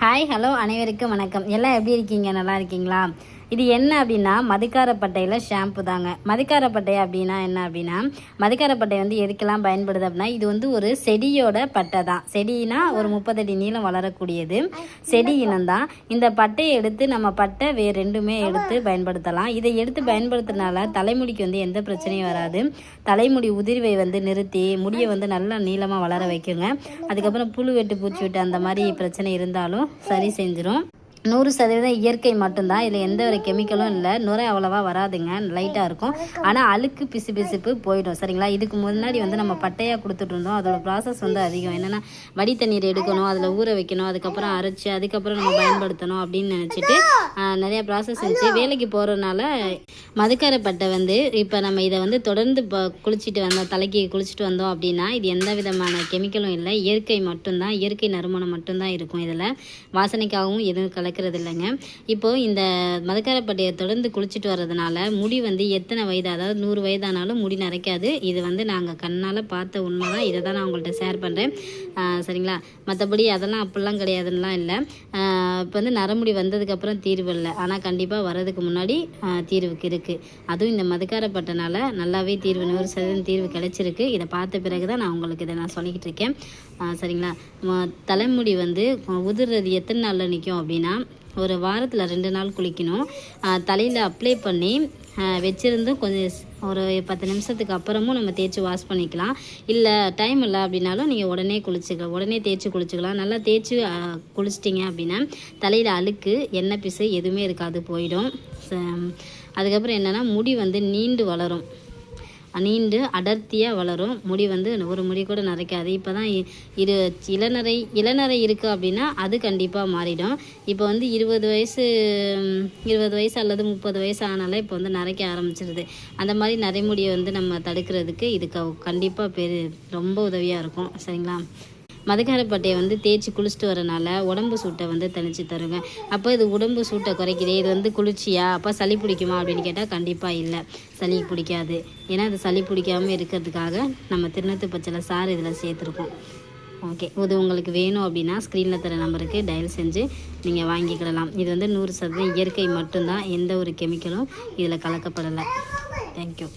Hi hello அனைவருக்கும் வணக்கம். எல்லாம் எப்படி இருக்கீங்க? நல்லா இருக்கீங்களா? இது என்ன அப்படின்னா மதுக்காரப்பட்டையில் ஷாம்பு தாங்க. மதுக்காரப்பட்டை அப்படின்னா என்ன அப்படின்னா மதுக்காரப்பட்டை வந்து எதுக்கெல்லாம் பயன்படுது அப்படின்னா இது வந்து ஒரு செடியோட பட்டை தான். செடினா ஒரு முப்பது அடி நீளம் வளரக்கூடியது. செடி இனம்தான் இந்த பட்டையை எடுத்து நம்ம பட்டை வேறு ரெண்டுமே எடுத்து பயன்படுத்தலாம். இதை எடுத்து பயன்படுத்துறதுனால தலைமுடிக்கு வந்து எந்த பிரச்சனையும் வராது. தலைமுடி உதிர்வை வந்து நிறுத்தி முடியை வந்து நல்லா நீளமாக வளர வைக்குங்க. அதுக்கப்புறம் புழு வெட்டு பூச்சி வெட்டு அந்த மாதிரி பிரச்சனை இருந்தாலும் சரி செஞ்சிடும் நூறு சதவீதம் இயற்கை மட்டும்தான். இதில் எந்த ஒரு கெமிக்கலும் இல்லை. நுரை அவ்வளோவா வராதுங்க. லைட்டாக இருக்கும். ஆனால் அழுக்கு பிசு பிசுப்பு போயிடும். சரிங்களா? இதுக்கு முன்னாடி வந்து நம்ம பட்டையாக கொடுத்துட்டு இருந்தோம். அதோட ப்ராசஸ் வந்து அதிகம். என்னென்னா வடி தண்ணீர் எடுக்கணும் அதில் ஊற வைக்கணும் அதுக்கப்புறம் அரைச்சி அதுக்கப்புறம் நம்ம பயன்படுத்தணும் அப்படின்னு நினச்சிட்டு நிறையா ப்ராசஸ் இருந்துச்சு. வேலைக்கு போகிறதுனால மதுக்கரை பட்டை வந்து இப்போ நம்ம இதை வந்து தொடர்ந்து இப்போ குளிச்சுட்டு வந்தோம். தலைக்கு குளிச்சுட்டு வந்தோம் அப்படின்னா இது எந்த விதமான கெமிக்கலும் இல்லை. இயற்கை மட்டும்தான் இயற்கை நறுமணம் மட்டும்தான் இருக்கும் இதில். வாசனைக்காகவும் எதுவும் நடக்கிறது இல்லைங்க இப்போது இந்த மதக்காரப்பட்டையை தொடர்ந்து குளிச்சுட்டு வர்றதுனால முடி வந்து எத்தனை வயது அதாவது நூறு வயதானாலும் முடி நரைக்காது. இது வந்து நாங்கள் கண்ணால் பார்த்த உண்மை தான் இதை தான் நான் உங்கள்கிட்ட ஷேர் பண்ணுறேன் சரிங்களா? மற்றபடி அதெல்லாம் அப்படிலாம் கிடையாதுன்னெலாம் இல்லை. இப்போ வந்து நரமுடி வந்ததுக்கப்புறம் தீர்வு இல்லை. ஆனால் கண்டிப்பாக வர்றதுக்கு முன்னாடி தீர்வுக்கு இருக்குது அதுவும் இந்த மதுக்காரப்பட்டனால நல்லாவே தீர்வு நூறு சதவீதம் தீர்வு கிடைச்சிருக்கு. இதை பார்த்த பிறகு தான் நான் உங்களுக்கு இதை நான் சொல்லிக்கிட்டு இருக்கேன். சரிங்களா? ம- தலைமுடி வந்து உதிர்றது எத்தனை நாளில் நிற்கும் அப்படின்னா ஒரு வாரத்தில் ரெண்டு நாள் குளிக்கணும். தலையில் அப்ளை பண்ணி வச்சுருந்து கொஞ்சம் ஒரு பத்து நிமிஷத்துக்கு அப்புறமும் நம்ம தேய்ச்சி வாஷ் பண்ணிக்கலாம். இல்லை டைம் இல்லை அப்படின்னாலும் நீங்கள் உடனே குளிச்சுக்கலாம் உடனே தேய்ச்சி குளிச்சுக்கலாம். நல்லா தேய்ச்சி குளிச்சிட்டிங்க அப்படின்னா தலையில் அழுக்கு எண்ணெய் பிசு எதுவுமே இருக்காது போயிடும். ச- அதுக்கப்புறம் என்னென்னா முடி வந்து நீண்டு வளரும். நீண்டு அடர்த்தியாக வளரும். முடி வந்து ஒரு முடி கூட நரைக்காது. இப்போ தான் இரு இளநரை இளநரை இருக்குது அப்படின்னா அது கண்டிப்பாக மாறிடும். இப்போ வந்து இருபது வயசு இருபது வயசு அல்லது முப்பது வயசு ஆனாலே இப்போ வந்து நரைக்க ஆரம்பிச்சிருது. அந்த மாதிரி நரைமுடியை வந்து நம்ம தடுக்கிறதுக்கு இது கண்டிப்பாக பெரு ரொம்ப உதவியாக இருக்கும். சரிங்களா? மதுக்காரப்பட்டையை வந்து தேய்ச்சி குளிச்சுட்டு வரனால உடம்பு சூட்டை வந்து தணிச்சு தருங்க. அப்போ இது உடம்பு சூட்டை குறைக்குது. இது வந்து குளிர்ச்சியா? அப்போ சளி பிடிக்குமா? அப்படின்னு கேட்டால் கண்டிப்பாக இல்லை. சளி பிடிக்காது. ஏன்னா அது சளி பிடிக்காமல் இருக்கிறதுக்காக நம்ம திருநத்து பச்சளை சாறு இதில் சேர்த்துருக்கோம். ஓகே. இது உங்களுக்கு வேணும் அப்படின்னா ஸ்க்ரீனில் தர நம்பருக்கு டயல் செஞ்சு நீங்கள் வாங்கிக்கிடலாம். இது வந்து நூறு சதவீதம் இயற்கை மட்டும்தான். எந்த ஒரு கெமிக்கலும் இதில் கலக்கப்படலை. தேங்க்யூ